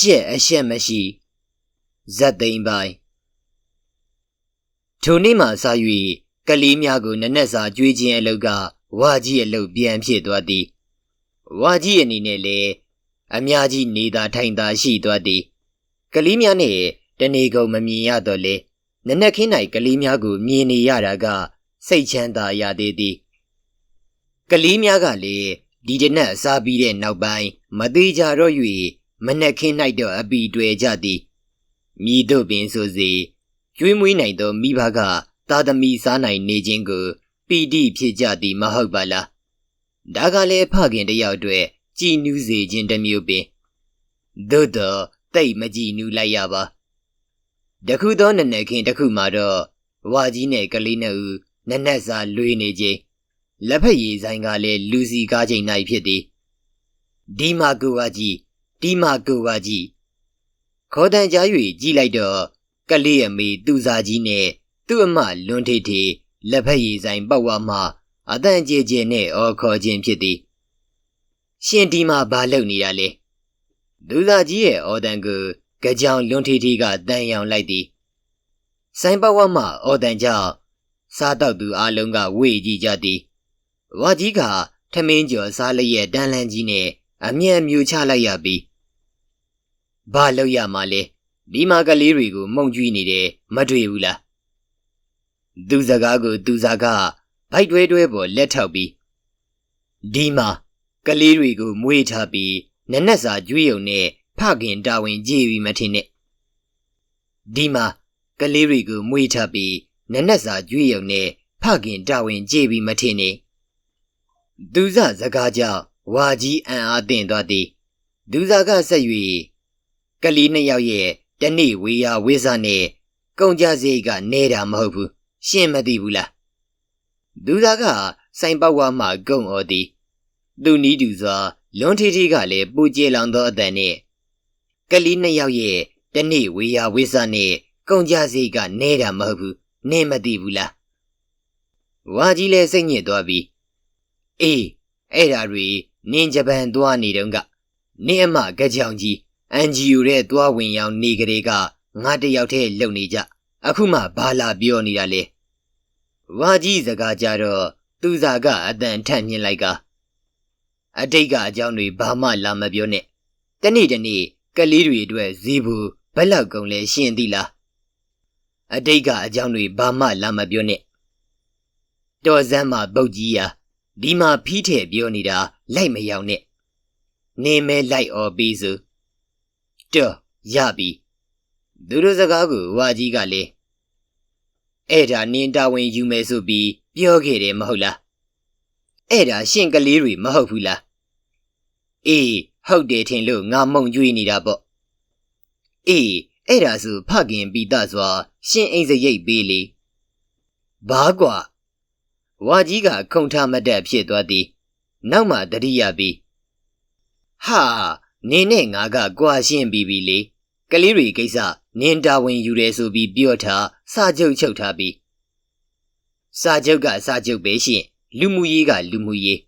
ရှက်အရှက်မရှိဇက်သိမ်းပိုင်းထိုနေ့မှစ၍ကလေးများကိုနက်နက်စာကြွေးခြင်းအလုပ်ကဝါကြီးအလုပ်ပြန်ဖြစ်သွားသည်ဝါကြီးအနေနဲ့လည်းအများကြီးနေသာထိုင်သာရှိသွားသည်ကလေးများနဲ့တနေကုန်မမြင်ရတော့လေနက်နက်ခင်း၌ကလေးများကိုမြင်နေရတာက စိတ်ချမ်းသာရသေးသည်ကလေးများကလည်းဒီတနက်အစားပြီးတဲ့နောက်ပိုင်းမသေးကြတော့၍ မနက်ခင်း၌တော့အပီတွေ့ကြသည်မြည်တို့ပင်ဆိုစေကျွေးမွေးနိုင်သောမိဘကသာသမီစားနိုင်နေခြင်းကိုပီတိဖြစ်ကြသည်မဟုတ်ပါလားဒါကလည်းဖခင်တယောက်အတွက်ကြည်နူးစေခြင်းတစ်မျိုးပင်သို့တော့တိတ်မကြည်နူးလိုက်ရပါတခုသောနနက်ခင်းတစ်ခုမှာတော့ဝါကြီးနဲ့ကလေးနှစ်ဦးနက်နက်စာလွေးနေခြင်းလက်ဖက်ရည်ဆိုင်ကလည်းလူစီကားချိန်၌ဖြစ်သည်ဒီမာကူဝါကြီး ဒီမာကူဝါကြီးခေါ်တန်ကြား၍ကြီးလိုက်တော့ကလေးအမေသူစားကြီးနဲ့သူ့အမလွန်ထေထေလက်ဖက်ရည်ဆိုင်ပောက်ဝါမှအတန်ကျေကျေနဲ့အော်ခေါ်ခြင်းဖြစ်သည်ရှင်ဒီမှာဘာလုပ်နေရလဲသူစားကြီးရဲ့အော်တန်ကိုကြောင်လွန်ထေထေကတန်ရောင်လိုက်သည်ဆိုင်ပောက်ဝါမှအော်တန်ကြောင့်စားတော့သူအလုံးကဝေ့ကြည့်ကြသည်ဝါကြီးကထမင်းကျော်စားလျက်တန်းလန်းကြီးနဲ့အမြန်မြူချလိုက်ရပြီ ဘာလုပ်ရမှာလဲဒီမှာကလေးတွေကိုမှုံကြွေးနေတယ်မတွေ့ဘူးလားသူစကားကိုသူစားကဗိုက်တွဲတွဲပေါ်လက်ထောက်ပြီးဒီမှာကလေးတွေကိုမွေးထားပြီးနက်နက်စာကြွေးုံနဲ့ဖခင်တာဝန်ကြည့်ပြီးမထင်နဲ့ဒီမှာကလေးတွေကိုမွေးထားပြီးနက်နက်စာကြွေးုံနဲ့ဖခင်တာဝန်ကြည့်ပြီးမထင်နဲ့သူစစကားကြောင့်ဝါကြီးအံ့အားသင့်သွားသည်ဒူဇာကဆက်၍ ကလေးနှစ်ယောက်ရဲ့တနေ့ဝေယဝိဇာနဲ့ကုန်ကြစရိတ်ကနဲတာမဟုတ်ဘူးရှင်းမသိဘူးလားဒူဇာကစိုင်ပေါက်ဝါမှဂုံအော်သည်သူနီးတူစွာလွန်ထီထီကလည်းပူကျေလောင်သောအတန်နဲ့ကလေးနှစ်ယောက်ရဲ့တနေ့ဝေယဝိဇာနဲ့ကုန်ကြစရိတ်ကနဲတာမဟုတ်ဘူးနင်းမသိဘူးလားဝါကြီးလည်းစိတ်ညစ်သွားပြီအေးအဲ့ဓာတွေနင်းဂျပန်သွားနေတုန်းကနင်းအမကြောင်ကြီး အန်ဂျီယိုရဲ့သွားဝင်ရောင်နေကလေးကငါတယောက်တည်းလုံနေကြအခုမှဘာလာပြောနေတာလဲဝါကြီးစကားကြတော့သူစားကအတန်ထန့်မြင်လိုက်ကအတိတ်ကအကြောင်းတွေဘာမှလာမပြောနဲ့တနေ့တနေ့ကလေးတွေအတွက်ဈေးဘူးဘက်လောက်ကုန်လဲရှင်းသီလားအတိတ်ကအကြောင်းတွေဘာမှလာမပြောနဲ့တော်စမ်းမှာပုတ်ကြီးရာဒီမှာဖီးထဲပြောနေတာလိုက်မရောက်နဲ့နေမဲလိုက်អော်ပြီးစု တော်ရပြီသူတို့စကားကိုဝါကြီးကလေအဲ့ဒါနင်းတာဝန်ယူမယ်ဆိုပြီးပြောခဲ့တယ်မဟုတ်လားအဲ့ဒါရှင့်ကလေးတွေမဟုတ်ဘူးလားအေးဟုတ်တယ်ထင်လို့ငါမုံကြွေးနေတာပေါ့အေးအဲ့ဒါဆိုဖခင်ပိတစွာ ရှင့်အိမ်စရိတ်ပေးလေဘာကွာဝါကြီးကခုံထမတက်ဖြစ်သွားသည် နောက်မှတတိယပြီးဟာ နင်းနဲ့ငါကကြွာရှင်းပြီးပြီလေကလေးတွေကိစ္စနင်းတာဝန်ယူတယ်ဆိုပြီးပြောထားစာချုပ်ချုပ်ထားပြီးစာချုပ်ကစာချုပ်ပဲရှင်လူမှုရေးကလူမှုရေး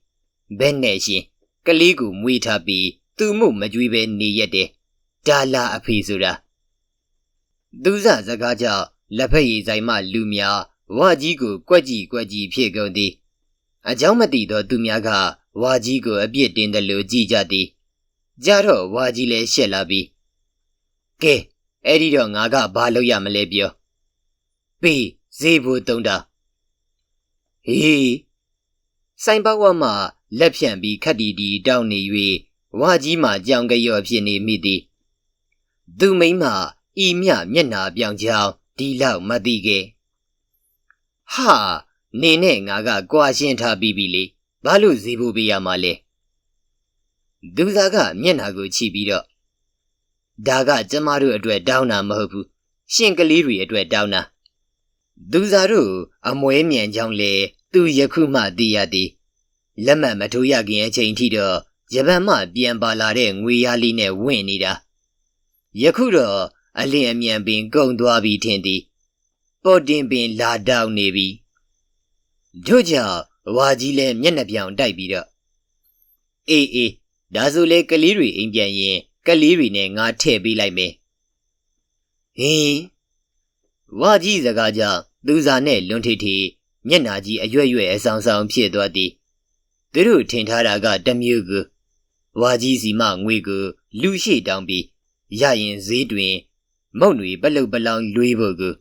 ဘယ်နဲ့ရှင်ကလေးကိုမွေးထားပြီးသူ့မှုမကြွေးပဲနေရက်တယ်ဒါလာအဖေဆိုတာသူစစကားကြောင့်လက်ဖက်ရည်ဆိုင်မှလူများဝါကြီးကိုကွက်ကြည့်ကွက်ကြည့်ဖြစ်ကုန်သည်အကြောင်းမသိသောသူများကဝါကြီးကိုအပြစ်တင်တယ်လို့ကြည်ကြသည် ကြတော့ဝါကြီးလည်းရှက်လာပြီကဲအဲ့ဒီတော့ငါကဘာလုပ်ရမလဲပြောပေးဈေးဖို့တုံးတာဟေးဆိုင်ပေါက်ဝမှလက်ဖြန့်ပြီးခက်တီတီတောင်းနေ၍ဝါကြီးမှကြောင်ကြော့ဖြစ်နေမိသည်သူမိမဤမြမျက်နာပြောင်ကြောင်ဒီလောက်မသိခဲ့ဟာနေနဲ့ငါကကြွာရှင်းထားပြီးပြီလေဘာလို့ဈေးဖို့ပေးရမှာလဲ ဒူစာကမျက်နာကိုချိပြီးတော့ဒါကကျမတို့အတွက်တောင်းတာမဟုတ်ဘူးရှင်ကလေးတွေအတွက်တောင်းတာဒူစာတို့အမွဲမြန်ကြောင်းလေသူယခုမှသိရသည်လက်မှတ်မထိုးရခင်အချိန်ထိတော့ဂျပန်မှပြန်ပါလာတဲ့ငွေရလေးနဲ့ဝင့်နေတာယခုတော့အလင်းအမြန်ပင်ကုန်သွားပြီထင်သည်ပေါ်တင်ပင်လာတောက်နေပြီတို့ကြောင့်ဝါကြီးလည်းမျက်နှာပြောင်တိုက်ပြီးတော့အေးအေး ဒါဆိုလေကလေးတွေအိမ်ပြန်ရင်ကကလေးတွေနဲ့ငါထည့်ပေးလိုက်မယ်ဟင်းဝါကြီးစကားကြောင့်သူစားနဲ့လွန်ထီထီမျက်နာကြီးအရွက်ရွက်အဆောင်ဆောင်ဖြစ်သွားသည်သူတို့ထင်ထားတာကတမျိုးကိုဝါကြီးစီမငွေကိုလူရှိတောင်းပြီးရရင်ဈေးတွင် မုံတွေပလုတ်ပလောင်လွေးဖို့ကို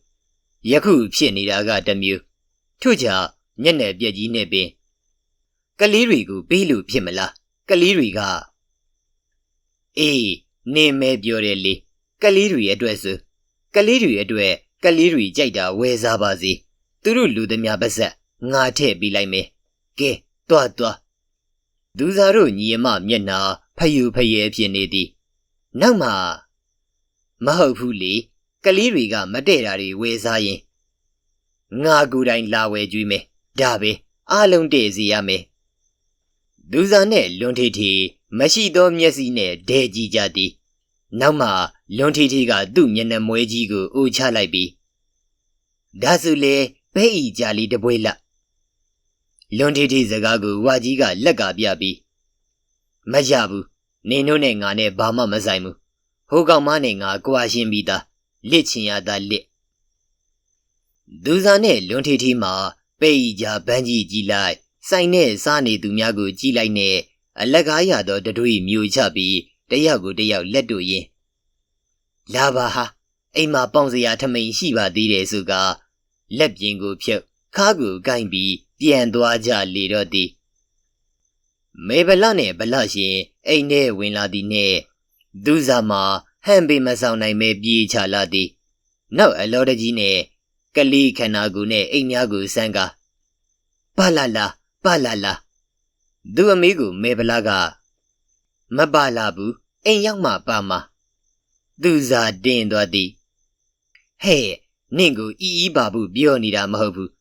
ယခုဖြစ်နေတာကတမျိုးထို့ကြောင့်မျက်နှာပြက်ကြီးနဲ့ပင်ကလေးတွေကိုပေးလို့ဖြစ်မလား ကလေးတွေကအေးနေမဲပြောတယ်လေကလေးတွေအတွက်ဆိုကလေးတွေအတွက်ကလေးတွေကြိုက်တာဝယ်စားပါစေသူတို့လူသမျှပါဆက်ငါထည့်ပေးလိုက်မယ်ကဲတွားတွားဒူဇာတို့ညီအမမျက်နှာဖယူဖယဲဖြစ်နေသည်နောက်မှမဟုတ်ဘူးလေကလေးတွေကမတည့်တာတွေဝယ်စားရင်ငါကိုယ်တိုင်လာဝယ်ကြွေးမယ်ဒါပဲအားလုံးတည့်စီရမယ် ဒူဇာနဲ့လွန်ထီထီမရှိသောမျက်စိနဲ့ဒဲကြည့်ကြသည်နောက်မှလွန်ထီထီကသူ့မျက်နှာမွဲကြီးကိုအိုချလိုက်ပြီးဒါဆိုလေဘဲ့ဤကြလီတပွဲလလွန်ထီထီစကားကိုဝါကြီးကလက်ကပြပြီးမရဘူးနင်တို့နဲ့ငါနဲ့ဘာမှမဆိုင်ဘူးဟိုကောင်မနဲ့ငါကြွားရှင်းပြီးသားလစ်ချင်ရတာလစ်ဒူဇာနဲ့လွန်ထီထီမှာပဲ့ဤကြဘန်းကြီးကြီးလိုက် ဆိုင်နဲ့စားနေသူများကိုကြည်လိုက်နဲ့အလက်ကားရသောတတွေးမျိုးချပြီးတယောက်ကိုတယောက်လက်တို့ရင်လာပါဟာအိမ်မှာပေါင်စရာထမိန်ရှိပါသေးတယ်ဆိုကလက်ပြင်ကိုဖြုတ်ခါကိုကိုင်းပြီးပြန်သွားကြလေတော့သည်မေဗလနဲ့ဗလရှင်အိမ်ထဲဝင်လာသည်နှင့်ဒုဇာမှာဟန်ပေမဆောင်နိုင်ပဲပြေးချလာသည်နောက်အလောတကြီးနဲ့ကလေးခန္ဓာကိုယ်နဲ့အိမ်များကိုစမ်းကားပါလာလာ ပါလာလာသူအမေကိုမေဗလာကမပါလာဘူးအိမ်ရောက်မှပါမှာသူစားတင်သွားသည်ဟဲ့နင့်ကိုအီအီပါဘူးပြောနေတာမဟုတ်ဘူး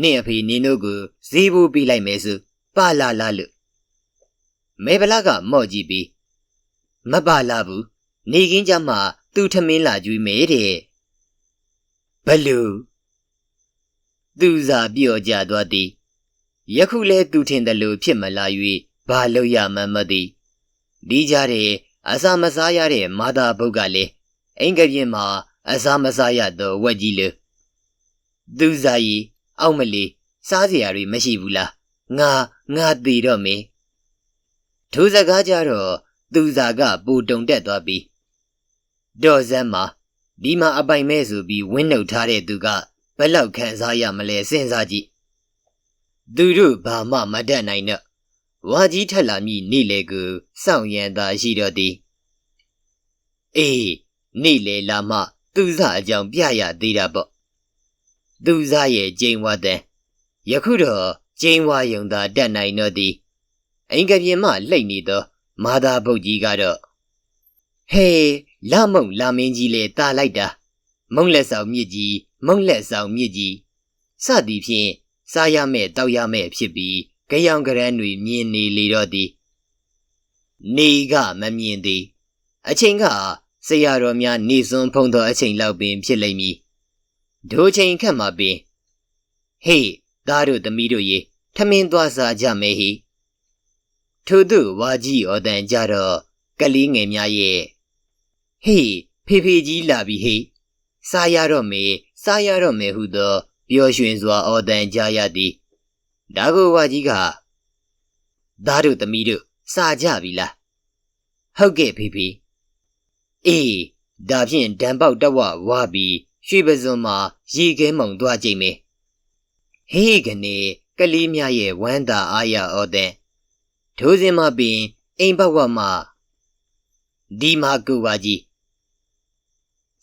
နင့်အဖေနင်တို့ကိုဈေးဖို့ပေးလိုက်မယ်ဆိုပါလာလာလို့မေဗလာကမော့ကြည့်ပြီးမပါလာဘူးနေကင်းကြမှာသူ့ထမင်းလာကြွေးမယ်တဲ့ဘလူသူစားပြောကြသွားသည် ယခုလဲသူထင်တယ်လို့ဖြစ်မလာ၍ဘာလို့ရမှန်းမသိဒီကြတဲ့အစာမစားရတဲ့မာသာဘုတ်ကလည်းအင်္ဂပြင်းမှာအစာမစားရတော့ဝက်ကြီးလေသူစားရီအောက်မလီစားစရာတွေမရှိဘူးလားငါငါသေးတော့မေထိုစကားကြတော့သူစားကပူတုံတက်သွားပြီးဒေါ်စမ်းမှာဒီမှာအပိုင်မဲ့ဆိုပြီးဝင်းနှုတ်ထားတဲ့သူကဘယ်လောက်ခံစားရမလဲစဉ်းစားကြည့် သူတို့ဘာမှမတတ်နိုင်တော့ဝါကြီးထက်လာမည်နေလေကိုစောင့်ရန်သာရှိတော့သည်အေးနေလေလာမှသူစားအကြောင်းပြရသေးတာပေါ့သူစားရဲ့ကျိန်ဝါတဲ့ယခုတော့ကျိန်ဝါယုံသာတက်နိုင်တော့သည်အင်္ဂပြင်မှလှိတ်နေသော မာသာဘုတ်ကြီးကတော့ဟေးလာမုံလာမင်းကြီးလေတာလိုက်တာ မုံလက်ဆောင်မြစ်ကြီးမုံလက်ဆောင်မြစ်ကြီးစသည်ဖြင့် စားရမဲ့တောက်ရမဲ့ဖြစ်ပြီးကြောင်ကရန်းတွေမြင်နေလေတော့သည်နေကမမြင်သည် အချိန်ကဆရာတော်များနေစွန်းဖုံးသောအချိန်လောက်ပင်ဖြစ်လိမ့်မည်ဒိုချိန်ခက်မှာပင်ဟေးသားတို့သမီးတို့ရေထမင်းသွားစားကြမယ်ဟိထို့သူဝါကြီးအော်တန်ကြတော့ကလေးငယ်များရဲ့ဟေးဖေဖေကြီးလာပြီဟိစားရတော့မေစားရတော့မေဟုသော ပျော်ရွှင်စွာအော်တန်ကြရသည်ဒါကိုဝါကြီးကသားတို့သမီးတို့စားကြပြီလားဟုတ်ကဲ့ဖေဖေအေးဒါဖြင့်ဒံပေါက်တဝဝါပြီးရွှေပစွန်မှာရေခဲမုံသွားကြိတ်မယ်ဟေးကနေကလေးများရဲ့ဝမ်းသာအားရအော်တဲ့ထိုးစင်မပင်အိမ်ဘဝမှာဒီမာကူပါကြီး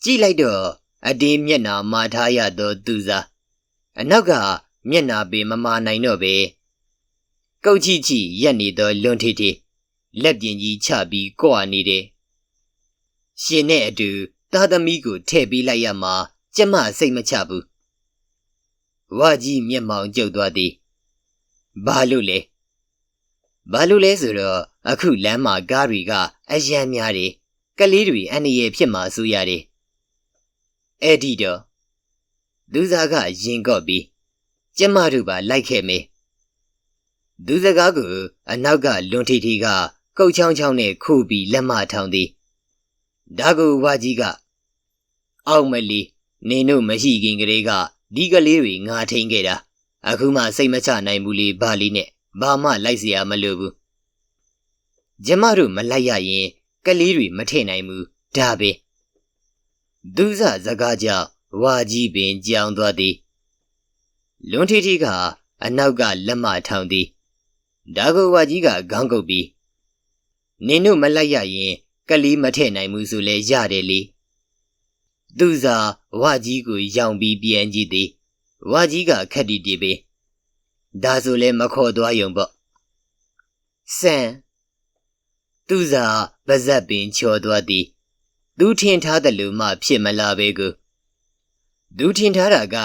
ကြည့်လိုက်တော့အတင်းမျက်နာမာထားရသောသူစား အနောက်ကမျက်နာပေမမာနိုင်တော့ပဲကုတ်ချီချီရက်နေသောလွန်ထီထီလက်ပြင်ကြီးချပြီးကြွနေတယ်ရှင်နဲ့အတူသားသမီးကိုထည့်ပေးလိုက်ရမှာကျမစိတ်မချဘူးဝါကြီးမျက်မှောင်ကျုပ်သွားသည်ဘာလို့လဲဘာလို့လဲဆိုတော့အခုလမ်းမှာကားတွေကအယံများတယ်ကလေးတွေအန္တရာယ်ဖြစ်မှာစိုးရတယ်အဲ့ဒီတော့ ဒူးစားကရင်ကော့ပြီးကျမတို့ပါလိုက်ခဲ့မေဒူးစကားကိုအနောက်ကလွန်ထီထီကကုတ်ချောင်းချောင်းနဲ့ခုပြီးလက်မထောင်သည် ဒါကိုဝါကြီးကအောက်မလီနင်တို့မရှိခင်ကလေးကဒီကလေးတွေငါထိန်ခဲ့တာအခုမှစိတ်မချနိုင်ဘူးလေဘာလီနဲ့ဘာမှလိုက်เสียမလို့ဘူးကျမတို့မလိုက်ရရင်ကလေးတွေမထင်နိုင်ဘူးဒါပဲဒုစစကားကြောင့် ဝါကြီးပင်ကြောင်သွားသည်လွန်ထီထီကအနောက်ကလက်မထောင်သည်ဒါကိုဝါကြီးကခေါင်းကုပ်ပြီးနင်တို့မလိုက်ရရင်ကလေးမထည့်နိုင်ဘူးဆိုလဲရတယ်လေသူစာဝါကြီးကိုရောင်ပြီးပြန်ကြည့်သည်ဝါကြီးကခက်တီတီပဲဒါဆိုလဲမခေါ်သွားယုံပေါ့စံသူစာပါဇက်ပင်ချော်သွားသည်သူထင်ထားတယ်လို့မှဖြစ်မလာပဲကို သူထင်ထားတာက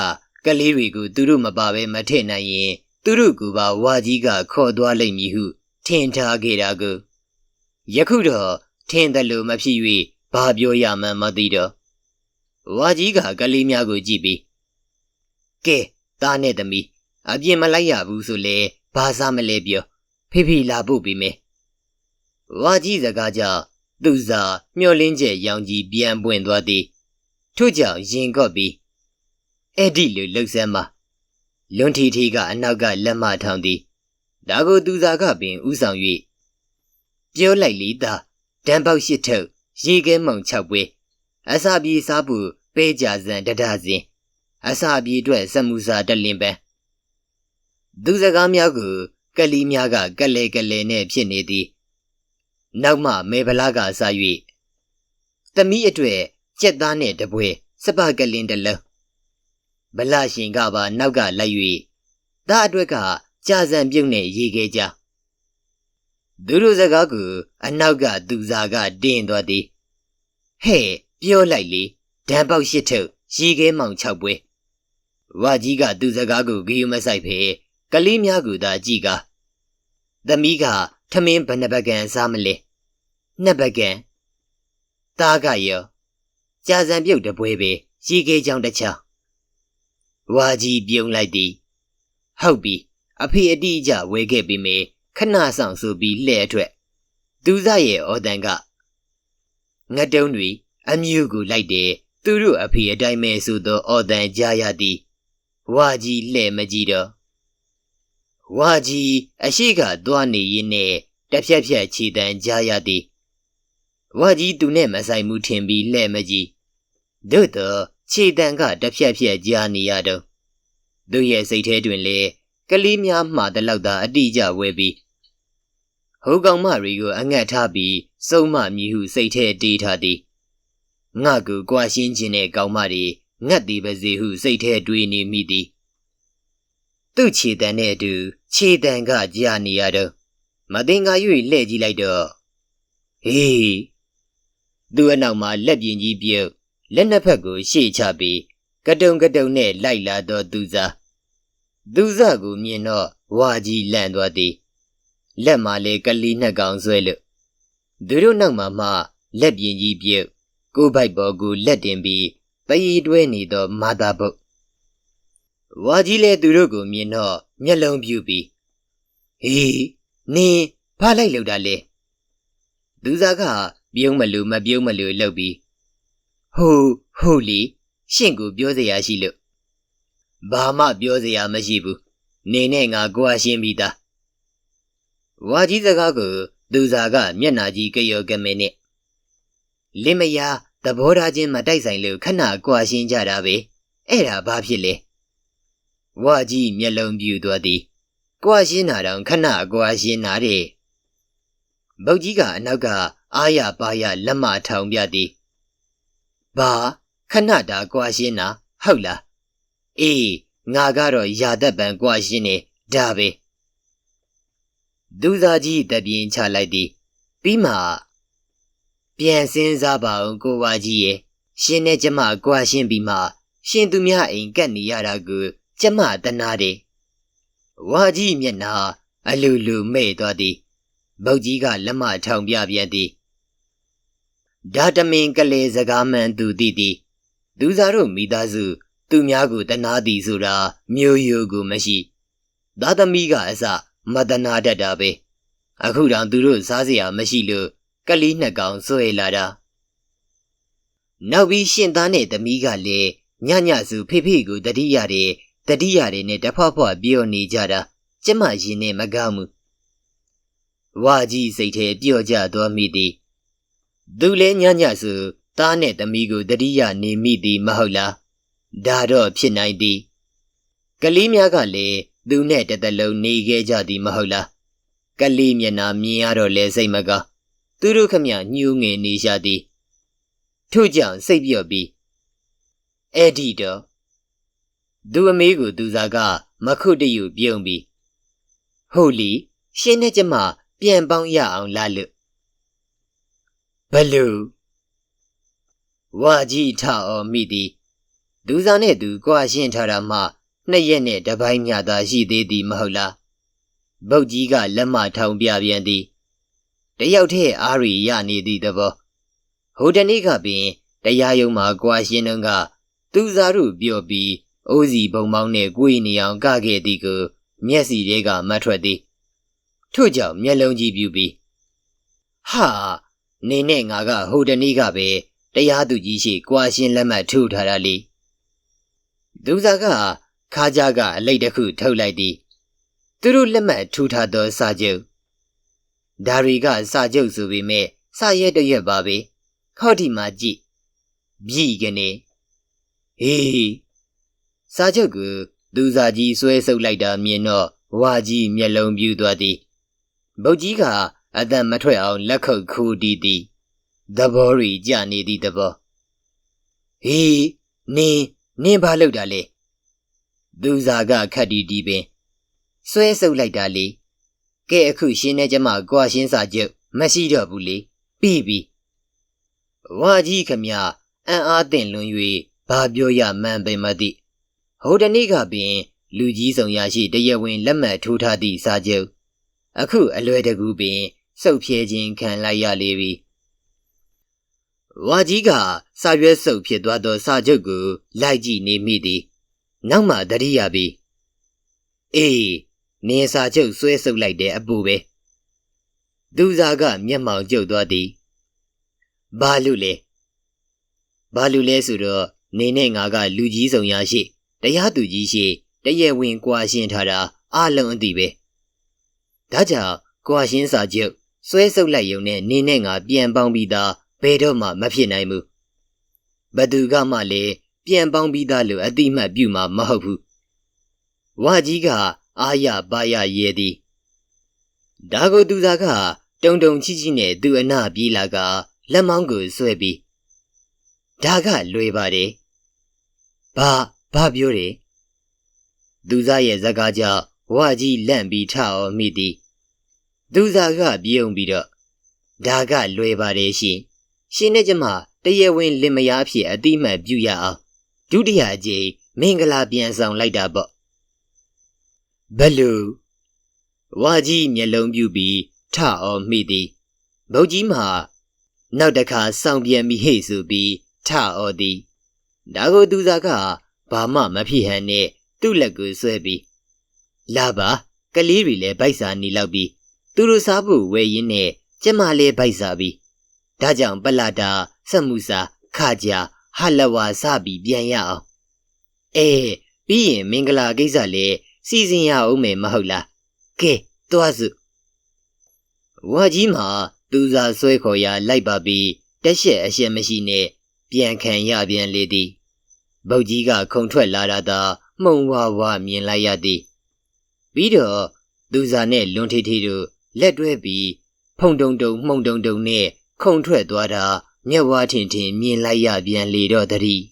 ကလေးတွေကိုသူတို့မပါဘဲမထည့်နိုင်ရင်သူတို့ကပါဝါကြီးကခေါ်သွားလိမ့်မည်ဟုထင်ထားခဲ့တာကိုယခုတော့ထင်တယ်လို့မဖြစ်၍ဘာပြောရမှန်းမသိတော့ဝါကြီးကကလေးများကိုကြည့်ပြီးကဲသားနဲ့သမီးအပြင်မလိုက်ရဘူးဆိုလေဘာစားမလဲပြောဖေဖေလာဖို့ပြီမယ်ဝါကြီးစကားကြောင့်သူစားမျောလင်းကျက်ရောင်ကြီးပြန်ပွင့်သွားသည်ထို့ကြောင့်ရင်ကော့ပြီး အဲ့ဒီလိုလှုပ်ဆမ်းမှာလွန်ထီထီကအနောက်ကလက်မထောင်သည်ဒါကိုသူစားကပင်ဥဆောင်၍ပြောလိုက်လေသားဒံပေါက်ရှိထုတ်ရေခဲမုံ၆ပွဲအစာပြေစားဖို့ပဲကြစံတဒစဉ်အစာပြေအတွက်စမှုစာတလင်ပန်းသူစကားများကိုကလီများကကလဲကလဲနဲ့ဖြစ်နေသည်နောက်မှမေဗလာကစား၍သမီးအတွေ့ကြက်သားနဲ့တပွဲစပကလင်တလုံး ဗလာရှင်ကပါနောက်ကလိုက်၍သားအတွက်ကကြာစံပြုတ်နဲ့ရေခဲ့ကြသူတို့စကားကိုအနောက်ကသူစားကတင်းသွားသည်ဟဲ့ပြောလိုက်လေဓာန်ပေါက်ရှစ်ထုတ်ရေခဲမောင်၆ပွဲဝါကြီးကသူစကားကိုဂီယူမဆိုင်ဖေကလေးများကသာကြည်ကသမီးကထမင်းဘဏ္ဍပကံစားမလဲနှစ်ပကံသားကရောကြာစံပြုတ်တပွဲပဲရေခဲချောင်းတစ်ချောင်း ဝါကြီးပြုံးလိုက်သည်ဟုတ်ပြီအဖေအတိအကျဝဲခဲ့ပြီမေခဏဆောင်ဆိုပြီးလှဲ့အထွက်သူစားရဲ့အော်တန်ကငတ်တုံးတွေအမျိုးကိုလိုက်တယ်သူတို့အဖေအတိုင်းပဲဆိုသောအော်တန်ကြားရသည်ဝါကြီးလှဲ့မကြည့်တော့ဝါကြီးအရှိကသွားနေရင်းနဲ့တဖြက်ဖြက်ခြေတံကြားရသည်ဝါကြီးသူနဲ့မဆိုင်မှုထင်ပြီးလှဲ့မကြည့်တို့တော့ ခြေတံကတဖြက်ဖြက်ကြားနေရတော့သူရဲ့စိတ်ထဲတွင်လေကလေးများမှားတဲ့လောက်သာအတိအကျဝဲပြီးဟိုကောင်မတွေကိုအငတ်ထားပြီးစုံမမြည်ဟုစိတ်ထဲတေးထားသည်ငါကူကြွားရှင်းခြင်းတဲ့ကောင်မတွေငတ်သည်ပါစေဟုစိတ်ထဲတွေးနေမိသည်သူ့ခြေတံနဲ့အတူခြေတံကကြာနေရတော့မတင်ကာ၍လှဲ့ကြည့်လိုက်တော့ဟေးသူ့အနောက်မှာလက်ပြင်းကြီးပြုတ် လက်နှစ်ဖက်ကိုရှေ့ချပြီးကတုံကတုံနဲ့လိုက်လာတော့သူစားသူစားကိုမြင်တော့ဝါကြီးလန့်သွားသည်လက်မှာလေကလီနှစ်ကောင်ဆွဲလို့သူတို့နောက်မှာမှလက်ပြင်းကြီးပြုတ်ကိုပိုက်ပေါ်ကိုလက်တင်ပြီးတရီတွဲနေသောမာတာဘုတ်ဝါကြီးလည်းသူတို့ကိုမြင်တော့မျက်လုံးပြူပြီးဟေးနင်းဘာလိုက်လောက်တာလဲသူစားကပြုံးမလို့မပြုံးမလို့လှုပ်ပြီး ဟိုဟုတ်လီရှင့်ကိုပြောစရာရှိလို့ဘာမှပြောစရာမရှိဘူးနေနဲ့ငါကိုအရှင်းပြီးသားဝါကြီးစကားကိုသူစားကမျက်နာကြီးကြရောကမဲနဲ့လင်းမယားသဘောထားချင်းမတိုက်ဆိုင်လို့ခဏကွာရှင်းကြတာပဲအဲ့ဒါဘာဖြစ်လဲဝါကြီးမျက်လုံးပြူသွားသည်ကွာရှင်းတာတောင်ခဏကွာရှင်းတာတဲ့ဗုတ်ကြီးကအနောက်ကအာရပါရလက်မထောင်ပြသည် ဘာခဏတာကွာရှင်းတာဟုတ်လားအေးငါကတော့ယာသက်ပံကွာရှင်းနေဒါပဲဒူစာကြီးတပြင်းချလိုက်သည်ပြီးမှပြန်စင်းစားပါအောင်ကိုဝါကြီးရဲ့ရှင်နဲ့ကျမကွာရှင်းပြီးမှရှင်သူများအိမ်ကတ်နေရတာကိုကျမတနာတယ်ဝါကြီးမျက်နှာအလူလူမဲ့သွားသည်ဗုတ်ကြီးကလက်မထောင်ပြပြန်သည် ဒါတမင်ကလေးစကားမှန်သူသိသည်သူစားတို့မိသားစုသူများကိုတနာသည်ဆိုတာမျိုးရိုးကိုမရှိသားသမီးကအစမတနာတတ်တာပဲအခုတောင်သူတို့စားစရာမရှိလို့ကလေးနှစ်ကောင်ဆွဲလာတာနောက်ပြီးရှင်သားနဲ့သမီးကလည်းညညစုဖေဖေကိုတတိရတယ်တတိရတယ်နဲ့တဖွားဖွားပြောနေကြတာကျမရင်နဲ့မကောင်းဘူးဝါကြီးစိတ်ထဲပျော့ကျသွားမိသည် သူလည်းညညစုသားနဲ့သမီးကိုတတိယနေမိသည်မဟုတ်လားဒါတော့ဖြစ်နိုင်သည်ကလေးများကလည်းသူနဲ့တသက်လုံးနေခဲ့ကြသည်မဟုတ်လားကလေးမျက်နှာမြင်ရတော့လဲစိတ်မကောင်းသူတို့ခမညှိုးငယ်နေကြသည်ထို့ကြောင့်စိတ်ပြော့ပြီးအဲ့ဒီတော့သူအမေကိုသူစားကမခုတယူပြုံးပြီးဟုတ်လီရှင်းနဲ့ကျမပြန်ပေါင်းရအောင်လာလို့ ဘလူဝါကြီးထအောင်မိသည်ဒူစာနဲ့သူကြွားရှင်းထားတာမှနှစ်ရက်နဲ့တပိုင်းမြသာရှိသေးသည်မဟုတ်လားဗုတ်ကြီးကလက်မထောင်ပြပြန်သည်တယောက်တည်းအားရီရနေသည့်သဘောဟိုတနေ့ကပင်တရားရုံးမှာကြွားရှင်းတော့ကသူစားတို့ပြောပြီးအိုးစီဘုံမောင်းနဲ့ကိုယ်နေအောင်ကခဲ့သည်ကိုမျက်စီတွေကမထွက်သည်ထို့ကြောင့်မျက်လုံးကြီးပြူပြီးဟာ နေနဲ့ငါကဟိုတနေ့ကပဲတရားသူကြီးရှိကြွားရှင်းလက်မှတ်ထိုးထားတာလေသူစားကခါကြကအလိတ်တစ်ခုထုတ်လိုက်သည်သူတို့လက်မှတ်ထိုးထားသောစာချုပ်ဒါတွေကစာချုပ်ဆိုပေမဲ့စာရက်တရက်ပါပဲခေါဒီမှာကြည့်ပြီကနေဟေးစာချုပ်ကသူစားကြီးဆွဲဆုပ်လိုက်တာမြင်တော့ဝါကြီးမျက်လုံးပြူသွားသည်ဗုတ်ကြီးက အသက်မထွက်အောင်လက်ခုပ်ခိုးတီးသည်သဘောရီကြနေသည့်သဘောဟေးနင်းနင်းဘာလုပ်တာလဲသူစားကခတ်တီးတီးပင်ဆွဲဆုပ်လိုက်တာလေကဲအခုရှင်းနေကြမှာကြွားရှင်းစာချုပ်မရှိတော့ဘူးလေပြီးပြီဝါကြီးခမအံ့အားသင့်လွန်၍ဘာပြောရမှန်းပင်မသိဟိုတနေ့ကပင် လူကြီးဆောင်ရရှိတရားဝင်လက်မှတ်ထိုးထားသည့်စာချုပ်အခုအလွယ်တကူပင် စုပ်ဖြဲခြင်းခံလိုက်ရလေပြီဝါကြီးကစာရွက်စုပ်ဖြစ်သွားသောစာချုပ်ကိုလိုက်ကြည့်နေမိသည်နောက်မှတတိယပြီးအေးနေစာချုပ်ဆွဲဆုပ်လိုက်တဲ့အပူပဲသူစားကမျက်မှောင်ကျုပ်သွားသည်ဘာလို့လဲဘာလို့လဲဆိုတော့နေနဲ့ငါကလူကြီးဆောင်ရရှိတရားသူကြီးရှိတရေဝင်ကွာရှင်းထားတာအလုံးအသိပဲဒါကြောင့်ကွာရှင်းစာချုပ် ဆွဲဆုပ်လိုက်ရုံနဲ့နေနဲ့ငါပြန်ပေါင်းပြီးသားဘယ်တော့မှမဖြစ်နိုင်ဘူးဘသူကမှလည်းပြန်ပေါင်းပြီးသားလို့အတိမတ်ပြုမှာမဟုတ်ဘူးဝါကြီးကအာရပါရရဲသည်ဒါကိုသူစားကတုံတုံချီချီနဲ့သူ့အနာပြေးလာကလက်မောင်းကိုဆွဲပြီးဒါကလွယ်ပါတယ်ဘာဘာပြောတယ်သူစားရဲ့ဇကားကြောင့်ဝါကြီးလန့်ပြီးထအောင်မိသည် သူစားကပြုံးပြီးတော့ဒါကလွယ်ပါတယ်ရှင်ရှင်နဲ့ကျမတရားဝင်လင်မယားဖြစ်အတိမတ်ပြုရအောင်ဒုတိယအကြိမ်မင်္ဂလာပြန်ဆောင်လိုက်တာပေါ့ဘလူဝါကြီးမျက်လုံးပြူပြီးထအောင်မိသည်ဗုတ်ကြီးမှာနောက်တစ်ခါစောင့်ပြန်ပြီးဟိတ်ဆိုပြီးထအော်သည်ဒါကိုသူစားကဘာမှမဖြစ်ဟန်နဲ့သူ့လက်ကိုဆွဲပြီးလာပါကလေးတွေလည်းဗိုက်စာနေလောက်ပြီး သူတို့စားဖို့ဝယ်ရင်းနဲ့ကျမလည်းဗိုက်စာပြီးဒါကြောင့်ပလာတာစက်မှုစာခကြဟလဝါစပြီးပြန်ရအောင်အေးပြီးရင်မင်္ဂလာကိစ္စလည်းစီစဉ်ရအောင်မယ်မဟုတ်လားကဲသွားစုဝါကြီးမှာသူစားဆွဲခေါ်ရလိုက်ပါပြီးတက်ရှက်အရှက်မရှိနဲ့ပြန်ခံရပြန်လေသည်ဗုတ်ကြီးကခုံထွက်လာတာသာမှုံဝါဝါမြင်လိုက်ရသည်ပြီးတော့သူစားနဲ့လွန်ထီထီတို့ လက်တွဲပြီးဖုံတုံတုံမှုံတုံတုံနဲ့ခုံထွက်သွားတာမျက်ဝါးထင်ထင်မြင်လိုက်ရပြန်လေတော့တည်း